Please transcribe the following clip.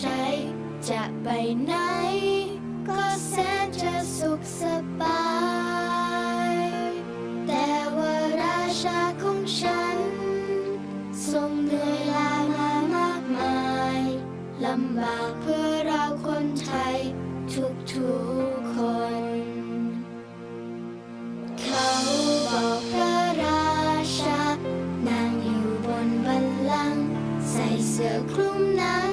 ใช้ จะไปไหน ก็แสนจะสุขสบาย แต่ว่าราชาของฉัน ทรงเหนื่อยล้ามามากมายลำบากเพื่อเราคนไทย ทุกๆคน เขาบอกพระราชา นั่งอยู่บนบัลลังก์ใส่เสื้อคลุมหนัง